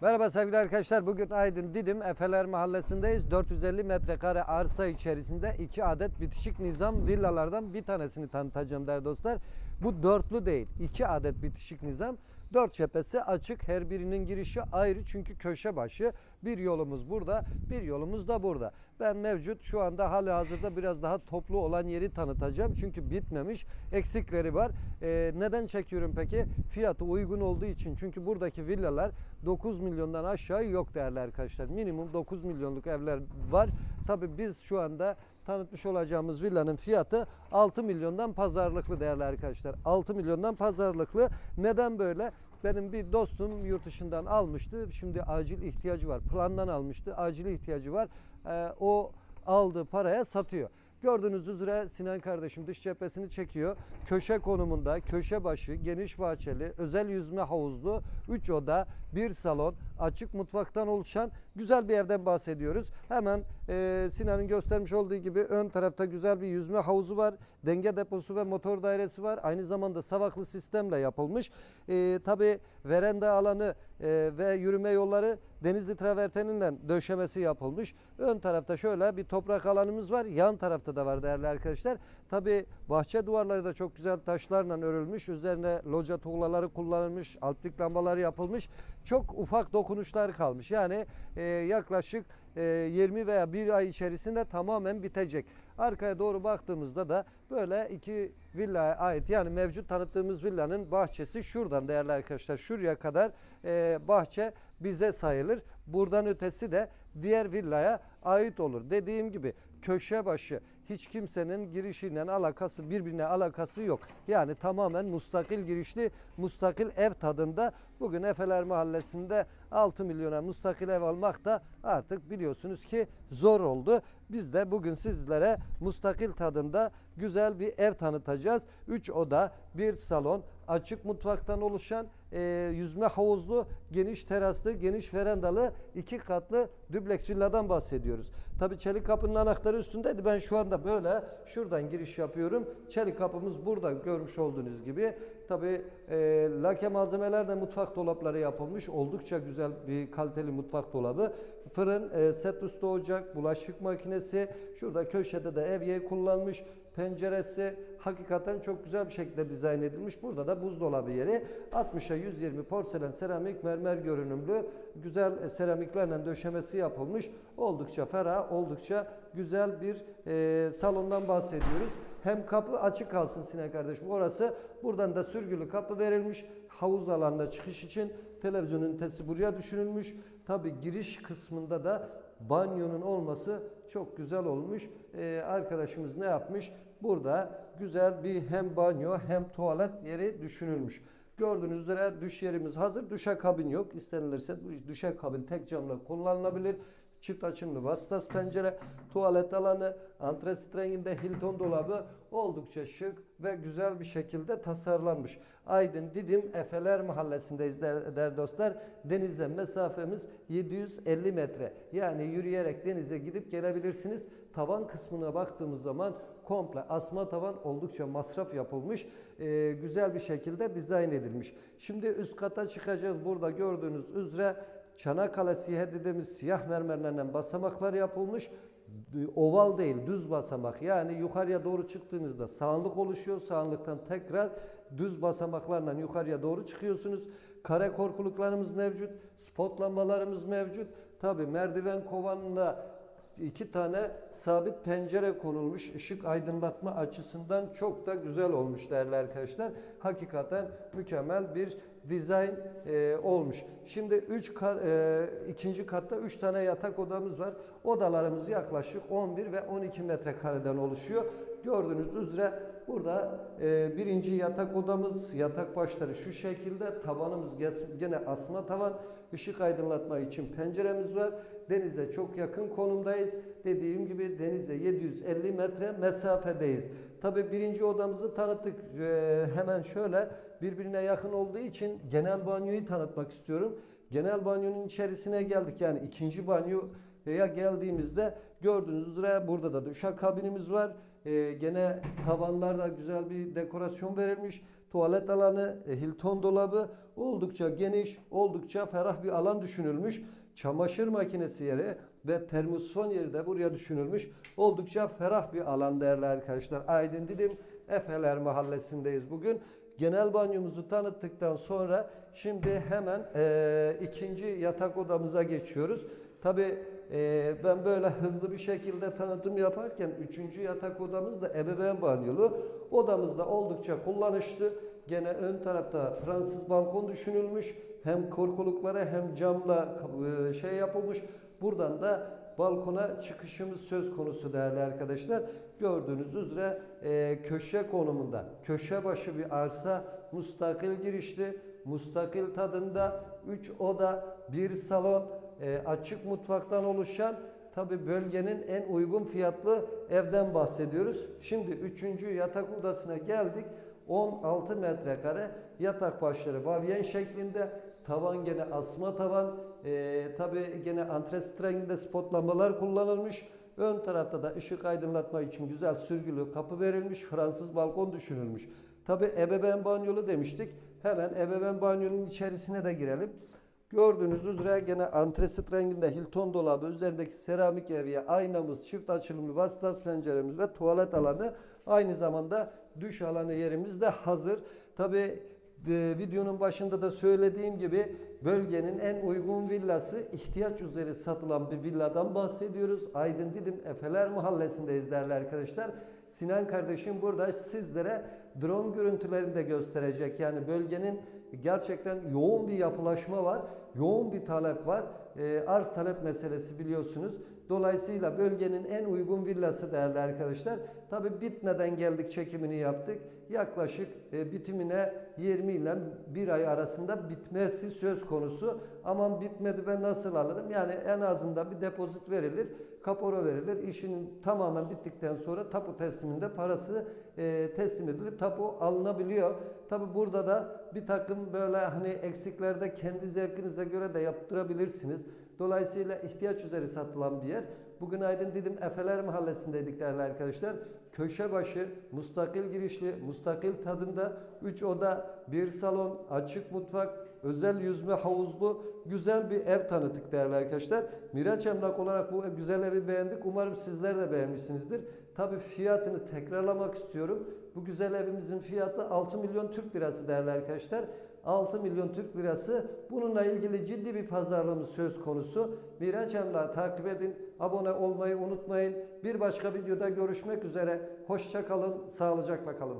Merhaba sevgili arkadaşlar. Bugün Aydın Didim Efeler Mahallesi'ndeyiz. 450 metrekare arsa içerisinde iki adet bitişik nizam villalardan bir tanesini tanıtacağım değerli dostlar. Bu dörtlü değil. iki adet bitişik nizam. Dört cephesi açık. Her birinin girişi ayrı çünkü köşe başı. Bir yolumuz burada, bir yolumuz da burada. Ben mevcut şu anda hali hazırda biraz daha toplu olan yeri tanıtacağım. Çünkü bitmemiş. Eksikleri var. Ee, neden çekiyorum peki? Fiyatı uygun olduğu için. Çünkü buradaki villalar 9 milyondan aşağı yok değerli arkadaşlar. Minimum 9 milyonluk evler var. Tabii biz şu anda tanıtmış olacağımız villanın fiyatı 6 milyondan pazarlıklı değerli arkadaşlar. 6 milyondan pazarlıklı. Neden böyle? Benim bir dostum yurt dışından almıştı. Şimdi acil ihtiyacı var. Plandan almıştı. Acil ihtiyacı var. Ee, o aldığı paraya satıyor. Gördüğünüz üzere Sinan kardeşim dış cephesini çekiyor. Köşe konumunda, köşe başı, geniş bahçeli, özel yüzme havuzlu, 3 oda, bir salon, açık mutfaktan oluşan güzel bir evden bahsediyoruz. Hemen e, Sinan'ın göstermiş olduğu gibi ön tarafta güzel bir yüzme havuzu var. Denge deposu ve motor dairesi var. Aynı zamanda savaklı sistemle yapılmış. E, Tabi verenda alanı e, ve yürüme yolları Denizli traverteninden döşemesi yapılmış. Ön tarafta şöyle bir toprak alanımız var. Yan tarafta da var değerli arkadaşlar. Tabi bahçe duvarları da çok güzel taşlarla örülmüş. Üzerine loca tuğlaları kullanılmış. Alplik lambaları yapılmış. Çok ufak dokunuşlar kalmış. Yani e, yaklaşık e, 20 veya bir ay içerisinde tamamen bitecek. Arkaya doğru baktığımızda da böyle iki villaya ait yani mevcut tanıttığımız villanın bahçesi şuradan değerli arkadaşlar şuraya kadar e, bahçe bize sayılır. Buradan ötesi de diğer villaya ait olur. Dediğim gibi köşe başı hiç kimsenin girişiyle alakası birbirine alakası yok. Yani tamamen mustakil girişli mustakil ev tadında bugün Efeler Mahallesi'nde 6 milyona mustakil ev almak da artık biliyorsunuz ki zor oldu. Biz de bugün sizlere mustakil tadında güzel bir ev tanıtacağız. 3 oda, bir salon, açık mutfaktan oluşan e, yüzme havuzlu, geniş teraslı, geniş verandalı iki katlı dübleks villadan bahsediyoruz. Tabi çelik kapının anahtarı üstündeydi. Ben şu anda böyle şuradan giriş yapıyorum. Çelik kapımız burada görmüş olduğunuz gibi. Tabi e, lake malzemelerle mutfak dolapları yapılmış. Oldukça güzel bir kaliteli mutfak dolabı. Fırın, e, set üstü ocak, bulaşık makinesi. Şurada köşede de evye kullanmış. Penceresi hakikaten çok güzel bir şekilde dizayn edilmiş. Burada da buzdolabı yeri. 60'a 120 porselen seramik mermer görünümlü güzel seramiklerle döşemesi yapılmış. Oldukça ferah, oldukça güzel bir e, salondan bahsediyoruz. Hem kapı açık kalsın Sinan kardeşim orası. Buradan da sürgülü kapı verilmiş. Havuz alanına çıkış için televizyon ünitesi buraya düşünülmüş. Tabi giriş kısmında da banyonun olması çok güzel olmuş. Ee, arkadaşımız ne yapmış? Burada güzel bir hem banyo hem tuvalet yeri düşünülmüş. Gördüğünüz üzere duş yerimiz hazır. Duşa kabin yok. İstenilirse duşa kabin tek camla kullanılabilir. Çift açımlı vasıtas pencere, tuvalet alanı, antresit renginde Hilton dolabı oldukça şık ve güzel bir şekilde tasarlanmış. Aydın Didim Efeler Mahallesi'ndeyiz değerli dostlar. Denize mesafemiz 750 metre. Yani yürüyerek denize gidip gelebilirsiniz. Tavan kısmına baktığımız zaman komple asma tavan oldukça masraf yapılmış. Ee, güzel bir şekilde dizayn edilmiş. Şimdi üst kata çıkacağız. Burada gördüğünüz üzere Çanakkale Sihe dediğimiz siyah mermerlerden basamaklar yapılmış. Oval değil, düz basamak. Yani yukarıya doğru çıktığınızda sağanlık oluşuyor. Sağanlıktan tekrar düz basamaklarla yukarıya doğru çıkıyorsunuz. Kare korkuluklarımız mevcut. Spot lambalarımız mevcut. Tabi merdiven kovanında iki tane sabit pencere konulmuş. Işık aydınlatma açısından çok da güzel olmuş değerli arkadaşlar. Hakikaten mükemmel bir dizayn e, olmuş. Şimdi üç ka, e, ikinci katta 3 tane yatak odamız var. Odalarımız yaklaşık 11 ve 12 metrekareden oluşuyor. Gördüğünüz üzere burada e, birinci yatak odamız, yatak başları şu şekilde. Tavanımız gene asma tavan. Işık aydınlatma için penceremiz var. Denize çok yakın konumdayız. Dediğim gibi denize 750 metre mesafedeyiz. Tabi birinci odamızı tanıttık. Ee, hemen şöyle birbirine yakın olduğu için genel banyoyu tanıtmak istiyorum. Genel banyonun içerisine geldik. Yani ikinci banyoya geldiğimizde gördüğünüz üzere burada da duşak kabinimiz var. Ee, gene tavanlarda güzel bir dekorasyon verilmiş. Tuvalet alanı, e, Hilton dolabı oldukça geniş, oldukça ferah bir alan düşünülmüş. Çamaşır makinesi yeri ve termosifon yeri de buraya düşünülmüş. Oldukça ferah bir alan değerli arkadaşlar. Aydın Didim Efeler Mahallesi'ndeyiz bugün. Genel banyomuzu tanıttıktan sonra şimdi hemen eee, ikinci yatak odamıza geçiyoruz. Tabi ben böyle hızlı bir şekilde tanıtım yaparken üçüncü yatak odamız da ebeveyn banyolu. Odamız da oldukça kullanışlı. Gene ön tarafta Fransız balkon düşünülmüş. Hem korkuluklara hem camla e, şey yapılmış. Buradan da balkona çıkışımız söz konusu değerli arkadaşlar. Gördüğünüz üzere e, köşe konumunda. Köşe başı bir arsa mustakil girişli, mustakil tadında 3 oda, bir salon, e, açık mutfaktan oluşan tabi bölgenin en uygun fiyatlı evden bahsediyoruz. Şimdi 3. yatak odasına geldik. 16 metrekare yatak başları bavyen şeklinde. Tavan gene asma tavan. E, tabi gene antres renginde spotlanmalar kullanılmış. Ön tarafta da ışık aydınlatma için güzel sürgülü kapı verilmiş. Fransız balkon düşünülmüş. Tabi ebeveyn banyolu demiştik. Hemen ebeveyn banyonun içerisine de girelim. Gördüğünüz üzere gene antresit renginde Hilton dolabı, üzerindeki seramik evye, aynamız, çift açılımlı vasıtas penceremiz ve tuvalet alanı aynı zamanda duş alanı yerimiz de hazır. Tabi videonun başında da söylediğim gibi bölgenin en uygun villası ihtiyaç üzeri satılan bir villadan bahsediyoruz. Aydın Didim Efeler Mahallesi'ndeyiz değerli arkadaşlar. Sinan kardeşim burada sizlere drone görüntülerini de gösterecek. Yani bölgenin gerçekten yoğun bir yapılaşma var. Yoğun bir talep var. E, arz talep meselesi biliyorsunuz. Dolayısıyla bölgenin en uygun villası değerli arkadaşlar. Tabi bitmeden geldik çekimini yaptık. Yaklaşık e, bitimine 20 ile 1 ay arasında bitmesi söz konusu. Aman bitmedi ben nasıl alırım? Yani en azından bir depozit verilir, kapora verilir. İşinin tamamen bittikten sonra tapu tesliminde parası e, teslim edilip tapu alınabiliyor. Tabi burada da bir takım böyle hani eksiklerde kendi zevkinize göre de yaptırabilirsiniz. Dolayısıyla ihtiyaç üzeri satılan bir yer. Bugün Aydın Didim Efeler Mahallesi'ndeydik değerli arkadaşlar. Köşe başı, mustakil girişli, mustakil tadında 3 oda, bir salon, açık mutfak, özel yüzme havuzlu güzel bir ev tanıttık değerli arkadaşlar. Miraç Emlak olarak bu güzel evi beğendik. Umarım sizler de beğenmişsinizdir. Tabi fiyatını tekrarlamak istiyorum. Bu güzel evimizin fiyatı 6 milyon Türk lirası değerli arkadaşlar. 6 milyon Türk lirası. Bununla ilgili ciddi bir pazarlığımız söz konusu. Miraç Emlak'ı takip edin. Abone olmayı unutmayın. Bir başka videoda görüşmek üzere. Hoşça kalın, sağlıcakla kalın.